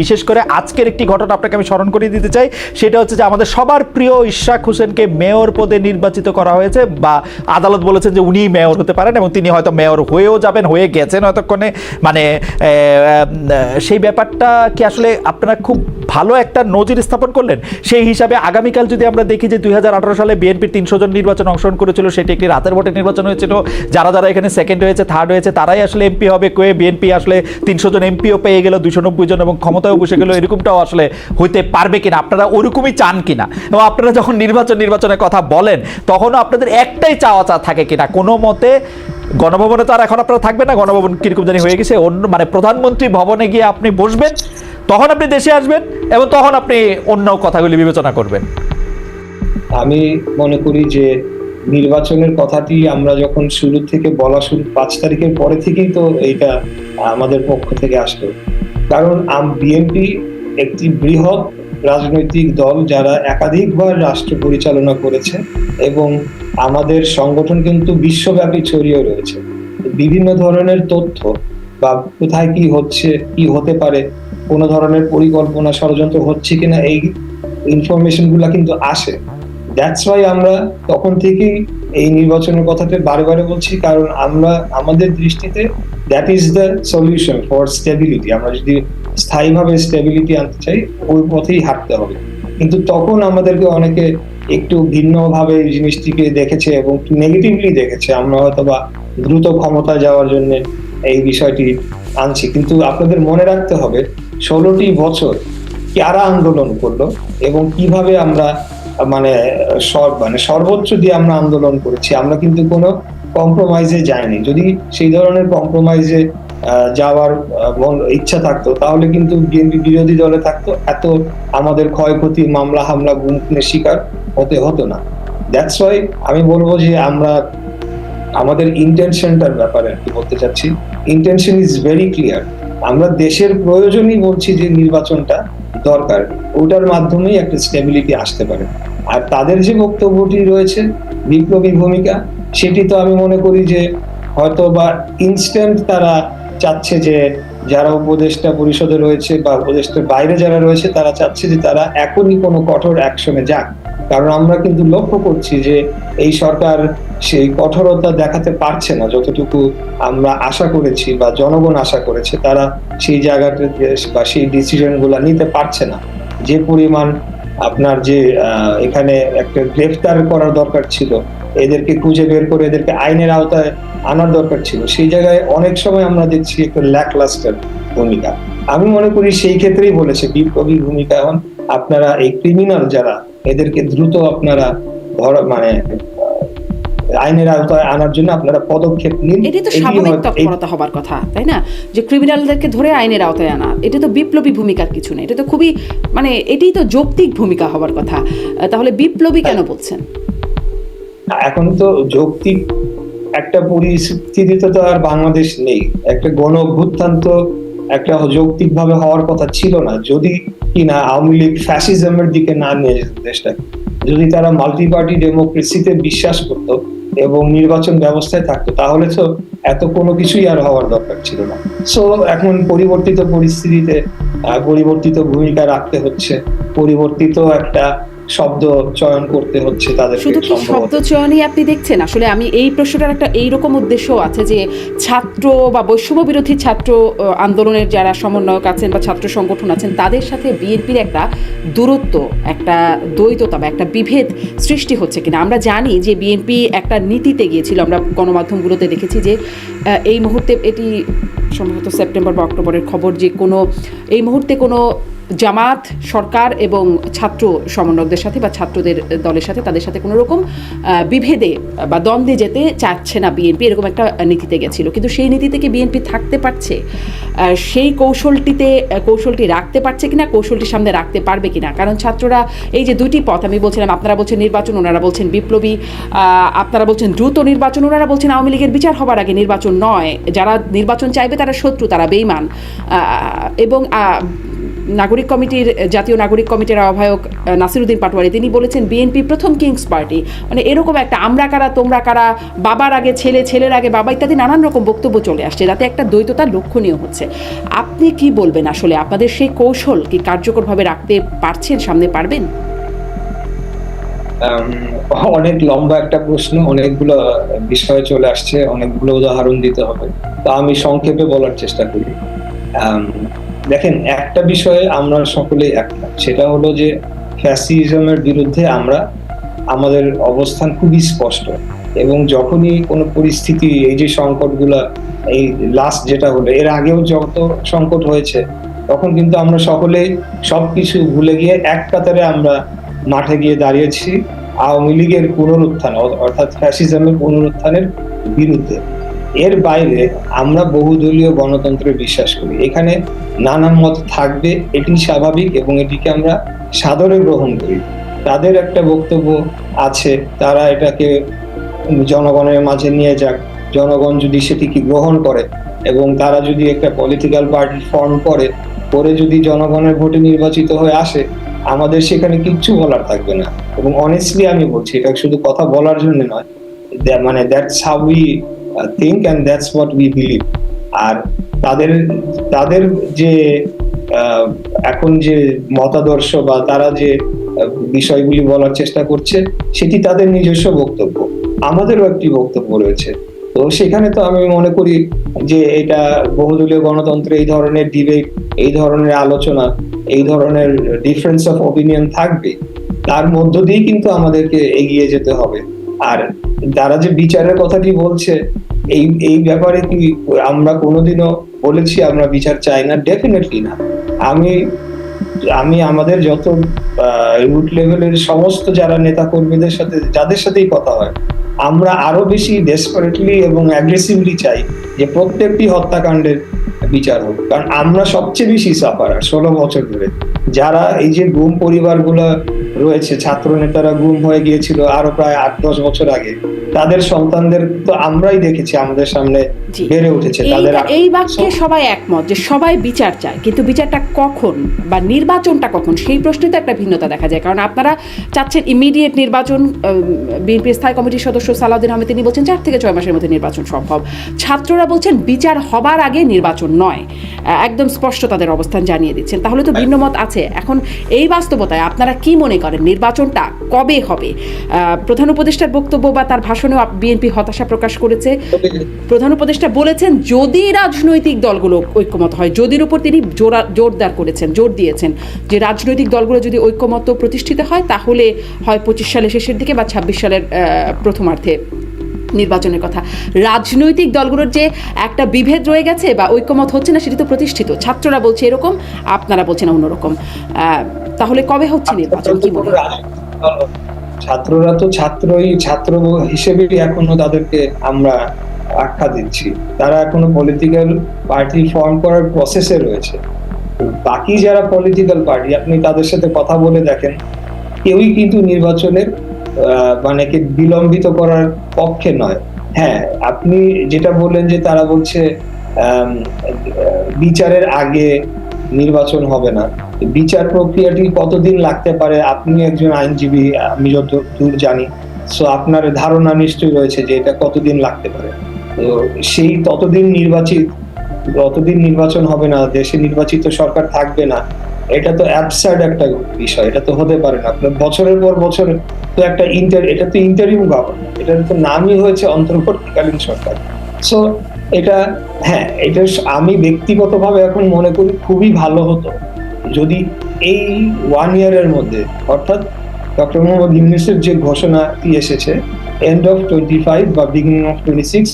বিশেষ করে আজকের একটি ঘটনা আপনাকে আমি স্মরণ করিয়ে দিতে চাই। সেটা হচ্ছে যে আমাদের সবার প্রিয় ইশরাক হোসেনকে মেয়র পদে নির্বাচিত করা হয়েছে বা আদালত বলেছেন যে উনি মেয়র হতে পারেন এবং তিনি হয়তো মেয়র হয়েও যাবেন, হয়ে গেছেন হয়তক্ষণে মানে সেই ব্যাপারটা কি আসলে আপনারা খুব ভালো একটা নজির স্থাপন করলেন? সেই হিসাবে আগামীকাল যদি আমরা দেখি যে দুই হাজার আঠারো সালে বিএনপির তিনশো জন নির্বাচন অংশগ্রহণ করেছিল, সেটি একটি রাতের ভোটে নির্বাচন হয়েছিল। যারা যারা এখানে সেকেন্ড হয়েছে থার্ড হয়েছে, তারাই আসলে এমপি হবে। কয়ে বিএনপি আসলে তিনশো জন এমপিও পেয়ে গেল দুশো জন এবং ক্ষমতায় বসে গেল, এরকমটাও আসলে হইতে পারবে কিনা? আপনারা ওরকমই চান কিনা? এবং আপনারা যখন নির্বাচন, নির্বাচনের কথা বলেন, তখনও আপনাদের একটাই চাওয়া চা থাকে কিনা? কোনো মতে গণভবনে তো আর এখন আপনারা থাকবেন না, গণভবন কীরকম জানি হয়ে গেছে। অন্য মানে প্রধানমন্ত্রী ভবনে গিয়ে আপনি বসবেন, তখন আপনি দেশে আসবেন এবং তখন আপনি অন্য কথাগুলি বিবেচনা করবেন। আমি মনে করি যে নির্বাচনের কথাটি আমরা যখন শুরু থেকে বলা শুরু, পাঁচ তারিখের পরে থেকেই তো এইটা আমাদের পক্ষ থেকে আসলো। কারণ বিএনপি একটি বৃহৎ রাজনৈতিক দল যারা একাধিকবার রাষ্ট্র পরিচালনা করেছে এবং আমাদের সংগঠন কিন্তু বিশ্বব্যাপী ছড়িয়ে রয়েছে। বিভিন্ন ধরনের তথ্য বা কোথায় কি হচ্ছে, কি হতে পারে, কোনো ধরনের পরিকল্পনা ষড়যন্ত্র হচ্ছে কিনা, এই ইনফরমেশনগুলো কিন্তু আসে। দ্যাটস ওয়াই আমরা তখন থেকেই এই নির্বাচনের কথাতে বারে বলছি, কারণ আমরা, আমাদের দৃষ্টিতে that is the solution for stability আমরা যদি স্থায়ীভাবে স্টেবিলিটি আনতে চাই, ওই পথেই হাঁটতে হবে। কিন্তু তখন আমাদেরকে অনেকে একটু ভিন্নভাবে এই জিনিসটিকে দেখেছে এবং নেগেটিভলি দেখেছে। আমরা হয়তো বা দ্রুত ক্ষমতায় যাওয়ার জন্য এই বিষয়টি আনছি। কিন্তু আপনাদের মনে রাখতে হবে, ষোলোটি বছর কারা আন্দোলন করল এবং কীভাবে আমরা মানে মানে সর্বোচ্চ দিয়ে আমরা আন্দোলন করেছি, আমরা কিন্তু কোনো কম্প্রোমাইজে যাইনি। যদি সেই ধরনের কম্প্রোমাইজে যাওয়ার ইচ্ছা থাকতো, তাহলে কিন্তু বিএনপি বিরোধী দলে থাকতো, এত আমাদের ক্ষয়ক্ষতি, মামলা হামলা গুম খুনের শিকার হতে হতো না। দ্যাটস ওয়াই আমি বলব যে আমরা আমাদের ইন্টেনশনটার ব্যাপারে আর কি বলতে চাচ্ছি। ইন্টেনশন ইজ ভেরি ক্লিয়ার আমরা দেশের প্রয়োজনই বলছি যে নির্বাচনটা দরকার, ওটার মাধ্যমেই একটা স্টেবিলিটি আসতে পারে। আর তাদের যে বক্তব্যটি রয়েছে, বিপ্লবী ভূমিকা, সেটি তো আমি মনে করি যে হয়তো বা ইনস্ট্যান্ট তারা চাচ্ছে যে যারা উপদেষ্টা পরিষদে রয়েছে বা উপদেষ্টার বাইরে যারা রয়েছে, তারা চাচ্ছে যে তারা এখনই কোনো কঠোর অ্যাকশনে যাক। কারণ আমরা কিন্তু লক্ষ্য করছি যে এই সরকার সেই কঠোরতা দেখাতে পারছে না। যতটুকু আমরা আশা করেছি বা জনগণ আশা করেছে, তারা সেই জায়গাতে বা সেই ডিসিশনগুলা নিতে পারছে না। যে পরিমাণ আপনার যে এখানে একটা গ্রেফতার করার দরকার ছিল, এদেরকে খুঁজে বের করে এদেরকে আইনের আওতায় আনার দরকার ছিল। সেই জায়গায় অনেক সময় আমরা দেখছি একটা ল্যাক লাস্টার ভূমিকা। আমি মনে করি সেই ক্ষেত্রেই বলেছে বিপ্লবী ভূমিকা। এখন আপনারা এই ক্রিমিনাল যারা, এদেরকে দ্রুত আপনারা মানে আইনের আওতায় আনার জন্য আপনারা পদক্ষেপ নিন। এটাই তো এটি স্বাভাবিক তৎপরতা হবার কথা তাই না? যে ক্রিমিনালদেরকে ধরে আইনের আওতায় আনা এটা তো বিপ্লবী ভূমিকার কিছু নেই এটা তো খুবই মানে এটাই তো যৌক্তিক ভূমিকা হবার কথা। তাহলে বিপ্লবী কেন বলছেন? এখন তো যৌক্তিক একটা পরিস্থিতিতে তো আর বাংলাদেশ নেই। একটা গণ অভ্যুত্থান তো একটা যৌক্তিক ভাবে হওয়ার কথা ছিল না। যদি কিনা আওয়ামী লীগ ফ্যাসিজমের দিকে না নিয়ে যেত দেশটাকে যদি তারা মাল্টি পার্টি ডেমোক্রেসিতে বিশ্বাস করত এবং নির্বাচন ব্যবস্থায় থাকতো, তাহলে তো এত কোনো কিছুই আর হওয়ার দরকার ছিল না। সো এখন পরিবর্তিত পরিস্থিতিতে পরিবর্তিত ভূমিকা রাখতে হচ্ছে। পরিবর্তিত একটা শব্দ চয়ন করতে হচ্ছে তাদেরকে শুধু কি শব্দ চয়নই আপনি দেখছেন? আসলে আমি এই প্রশ্নটার একটা এইরকম উদ্দেশ্য আছে যে ছাত্র বা বৈষম্য বিরোধী ছাত্র আন্দোলনের যারা সমন্বয়ক আছেন বা ছাত্র সংগঠন আছেন তাদের সাথে বিএনপির একটা দূরত্ব একটা দ্বৈততা বা একটা বিভেদ সৃষ্টি হচ্ছে কিনা? আমরা জানি যে বিএনপি একটা নীতিতে গিয়েছিল আমরা গণমাধ্যমগুলোতে দেখেছি যে এই মুহূর্তে এটি সম্ভবত সেপ্টেম্বর বা অক্টোবরের খবর যে কোনো এই মুহূর্তে কোনো জামাত, সরকার এবং ছাত্র সমন্বয়কদের সাথে বা ছাত্রদের দলের সাথে তাদের সাথে কোনো রকম বিভেদে বা দ্বন্দ্বে যেতে চাচ্ছে না বিএনপি, এরকম একটা নীতিতে গেছিল। কিন্তু সেই নীতি থেকে বিএনপি থাকতে পারছে? সেই কৌশলটিতে কৌশলটি রাখতে পারছে কিনা কৌশলটি সামনে রাখতে পারবে কিনা? কারণ ছাত্ররা এই যে দুটি পথ, আমি বলছিলাম আপনারা বলছেন নির্বাচন, ওনারা বলছেন বিপ্লবী আপনারা বলছেন দ্রুত নির্বাচন, ওনারা বলছেন আওয়ামী লীগের বিচার হবার আগে নির্বাচন নয়। যারা নির্বাচন চাইবে তারা শত্রু, তারা বেইমান এবং নাগরিক কমিটির জাতীয় নাগরিক কমিটির আহ্বায়ক আহ, নাসিরুদ্দিন পাটোয়ারি তিনি বলেছেন বিএনপি প্রথম কিংস পার্টি। মানে এরকম একটা আমরা কারা তোমরা কারা বাবার আগে ছেলে ছেলের আগে বাবা ইত্যাদি নানান রকম বক্তব্য চলে আসছে যাতে একটা দ্বৈততা লক্ষণীয় হচ্ছে। আপনি কি বলবেন আসলে? আপনাদের সেই কৌশল কি কার্যকরভাবে রাখতে পারছেন সামনে পারবেন? অনেক লম্বা একটা প্রশ্ন অনেকগুলো বিষয়ে চলে আসছে অনেকগুলো উদাহরণ দিতে হবে। তা আমি সংক্ষেপে বলার চেষ্টা করি। দেখেন, একটা বিষয়ে আমরা সকলেই একমত। সেটা হলো যে ফ্যাসিজমের বিরুদ্ধে আমরা, আমাদের অবস্থান খুবই স্পষ্ট। এবং যখনই কোনো পরিস্থিতি, এই যে সংকটগুলা, এই লাস্ট যেটা হলো, এর আগেও যত সংকট হয়েছে, তখন কিন্তু আমরা সকলেই সবকিছু ভুলে গিয়ে এক কাতারে আমরা মাঠে গিয়ে দাঁড়িয়েছি, আওয়ামী লীগের পুনরুত্থান অর্থাৎ ফ্যাসিজমের পুনরুত্থানের বিরুদ্ধে। এর বাইরে আমরা বহুদলীয় গণতন্ত্রে বিশ্বাস করি। এখানে নানান মত থাকবে, এটি স্বাভাবিক এবং এটিকে আমরা সাদরে গ্রহণ করি। তাদের একটা বক্তব্য আছে, তারা এটাকে জনগণের মাঝে নিয়ে যাক। জনগণ যদি সেটিকে গ্রহণ করে এবং তারা যদি একটা পলিটিক্যাল পার্টি ফর্ম করে করে যদি জনগণের ভোটে নির্বাচিত হয়ে আসে, আমাদের সেখানে কিচ্ছু বলার থাকবে না। এবং অনেস্টলি আমি বলছি, এটা শুধু কথা বলার জন্য নয় মানে that's how we think and that's what we believe আর তাদের তাদের যে আহ, এখন যে মতাদর্শ বা তারা যে বিষয়গুলি বলার চেষ্টা করছে সেটি তাদের নিজস্ব বক্তব্য। আমাদেরও একটি বক্তব্য রয়েছে। তো সেখানে তো আমি মনে করি যে এটা বহুদলীয় গণতন্ত্রে এই ধরনের ডিবেট এই ধরনের আলোচনা এই ধরনের ডিফারেন্স অফ ওপিনিয়ন থাকবে। তার মধ্য দিয়েই কিন্তু আমাদেরকে এগিয়ে যেতে হবে। আর তারা যে বিচারের কথাটি বলছে, এই এই ব্যাপারে কি আমরা কোনোদিনও বলেছি আমরা বিচার চাই না? ডেফিনেটলি না। আমি আমি আমাদের যত রুট লেভেলের সমস্ত যারা নেতা কর্মীদের সাথে, যাদের সাথেই কথা হয়, আমরা আরও বেশি ডেসপারেটলি এবং অ্যাগ্রেসিভলি চাই যে প্রত্যেকটি হত্যাকাণ্ডের বিচার হোক। কারণ আমরা সবচেয়ে বেশি সাফারার ষোলো বছর ধরে। যারা এই যে গুম পরিবারগুলো রয়েছে ছাত্র নেতারা গুম হয়ে গিয়েছিল আরও প্রায় আট দশ বছর আগে তাদের সন্তানদের তো আমরাই দেখেছি আমাদের সামনে বেড়ে উঠেছে তাদের এই বাক্যে সবাই একমত যে সবাই বিচার চায় কিন্তু বিচারটা কখন বা নির্বাচনটা কখন সেই প্রশ্নে তো একটা ভিন্নতা দেখা যায়। কারণ আপনারা চাচ্ছেন ইমিডিয়েট নির্বাচন বিএনপি স্থায়ী কমিটির সদস্য সালাউদ্দিন আহমেদ তিনি বলছেন চার থেকে ছয় মাসের মধ্যে নির্বাচন সম্ভব। ছাত্ররা বলছেন বিচার হবার আগে নির্বাচন নয়। একদম স্পষ্ট তাদের অবস্থান জানিয়ে দিচ্ছেন। তাহলে তো ভিন্ন মত আছে। এখন এই বাস্তবতায় আপনারা কি মনে করেন, নির্বাচনটা কবে হবে? প্রধান উপদেষ্টার বক্তব্য বা তার ভাষণেও বিএনপি হতাশা প্রকাশ করেছে। প্রধান উপদেষ্টা বলেছেন, যদি রাজনৈতিক দলগুলো ঐক্যমত হয়, যদির উপর তিনি জোরা জোরদার করেছেন, জোর দিয়েছেন, যে রাজনৈতিক দলগুলো যদি ঐক্যমত প্রতিষ্ঠিত হয়, তাহলে হয় পঁচিশ সালের শেষের দিকে বা ছাব্বিশ সালের প্রথমার্ধে। নির্বাচনের কথা। রাজনৈতিক দলগুলোর যে একটা বিভেদ রয়ে গেছে বা ঐক্যমত হচ্ছে না, সেটি তো প্রতিষ্ঠিত। ছাত্ররা বলছে এরকম, আপনারা বলছেন অন্যরকম। তাহলে কবে হচ্ছে নির্বাচন? কি মনে ছাত্ররা তো ছাত্রই, ছাত্র হিসেবেই এখনও তাদেরকে আমরা আখ্যা দিচ্ছি। তারা এখনও পলিটিক্যাল পার্টি ফর্ম করার প্রসেসে রয়েছে। বাকি যারা পলিটিক্যাল পার্টি আপনি তাদের সাথে কথা বলে দেখেন, কেউই কিন্তু নির্বাচনের মানে কি বিলম্বিত করার পক্ষে নয়। হ্যাঁ আপনি যেটা বললেন যে তারা বলছে বিচারের আগে নির্বাচন হবে না। বিচার প্রক্রিয়াটি কতদিন লাগতে পারে? আপনি একজন আইনজীবী, আমি যত দূর জানি। সো আপনার ধারণা নিশ্চয়ই রয়েছে যে এটা কতদিন লাগতে পারে। তো সেই ততদিন নির্বাচিত, ততদিন নির্বাচন হবে না। দেশে নির্বাচিত সরকার থাকবে না। এটা তো অ্যাবসার্ড একটা বিষয়, এটা তো হতে পারে না। আপনার বছরের পর বছর তো একটা ইন্টার এটা তো ইন্টারিম গভর্নমেন্ট এটার তো নামই হয়েছে অন্তর্বর্তীকালীন সরকার। সো এটা হ্যাঁ এটা আমি ব্যক্তিগতভাবে এখন মনে করি খুবই ভালো হতো। যদি এই ওয়ান ইয়ারের মধ্যে, অর্থাৎ ডক্টর মোহাম্মদ ইউনিসের যে ঘোষণাটি এসেছে এন্ড অফ টোয়েন্টি ফাইভ বা বিগিনিং অফ টোয়েন্টি সিক্স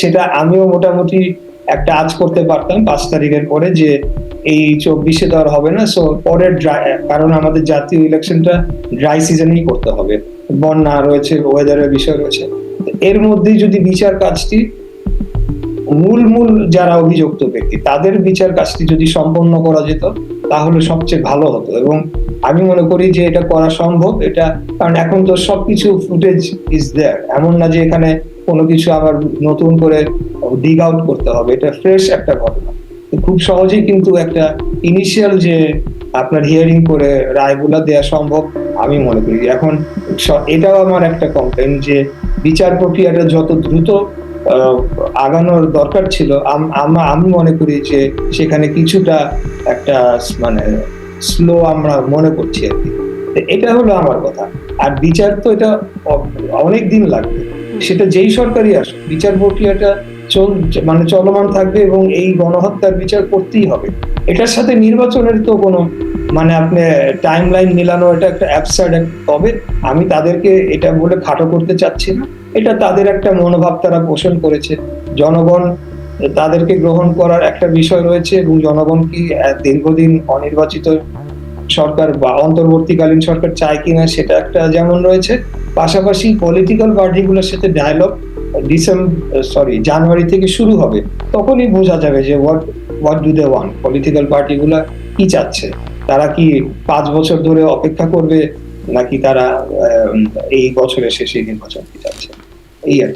সেটা আমিও মোটামুটি একটা আজ করতে পারতাম পাঁচ তারিখের পরে যে এই চব্বিশে তো আর হবে না সো পরের কারণ আমাদের জাতীয় ইলেকশনটা ড্রাই সিজনেই করতে হবে। বন্যা রয়েছে ওয়েদারের বিষয় রয়েছে। এর মধ্যেই যদি বিচার কাজটি, মূল মূল যারা অভিযুক্ত ব্যক্তি, তাদের বিচার কাজটি যদি সম্পন্ন করা যেত, তাহলে সবচেয়ে ভালো হতো। এবং আমি মনে করি যে এটা করা সম্ভব, এটা, কারণ এখন তো সবকিছু ফুটেজ ইজ দেয়ার এমন না যে এখানে কোনো কিছু আবার নতুন করে ডিগ আউট করতে হবে, এটা ফ্রেশ একটা ঘটনা। খুব সহজেই কিন্তু একটা ইনিশিয়াল যে আপনার হিয়ারিং করে রায়গুলা দেওয়া সম্ভব আমি মনে করি। এখন এটাও আমার একটা কমপ্লেন যে বিচার প্রক্রিয়াটা যত দ্রুত আগানোর দরকার ছিল আম- মনে করি যে সেখানে কিছুটা একটা মানে স্লো আমরা মনে করছি আর কি। এটা হলো আমার কথা। আর বিচার তো এটা অনেক দিন লাগবে। সেটা যেই সরকারই আসুক বিচার প্রক্রিয়াটা চল মানে চলমান থাকবে এবং এই গণহত্যার বিচার করতেই হবে। এটার সাথে নির্বাচনের তো কোনো মানে আপনি টাইম লাইন মিলানো এটা একটা অ্যাবসার্ড তবে আমি তাদেরকে এটা বলে খাটো করতে চাচ্ছি না। এটা তাদের একটা মনোভাব তারা পোষণ করেছে। জনগণ তাদেরকে গ্রহণ করার একটা বিষয় রয়েছে এবং জনগণ কি দীর্ঘদিন অনির্বাচিত সরকার বা অন্তর্বর্তীকালীন সরকার চায় কিনা সেটা একটা যেমন রয়েছে। পাশাপাশি পলিটিক্যাল পার্টিগুলোর সাথে ডায়ালগ ডিসেম্বর সরি জানুয়ারি থেকে শুরু হবে, তখনই বোঝা যাবে যে what what do they want political পার্টিগুলা কি চাচ্ছে? তারা কি পাঁচ বছর ধরে অপেক্ষা করবে, নাকি তারা এই বছরের শেষে নির্বাচন কি চাচ্ছে? এই আর।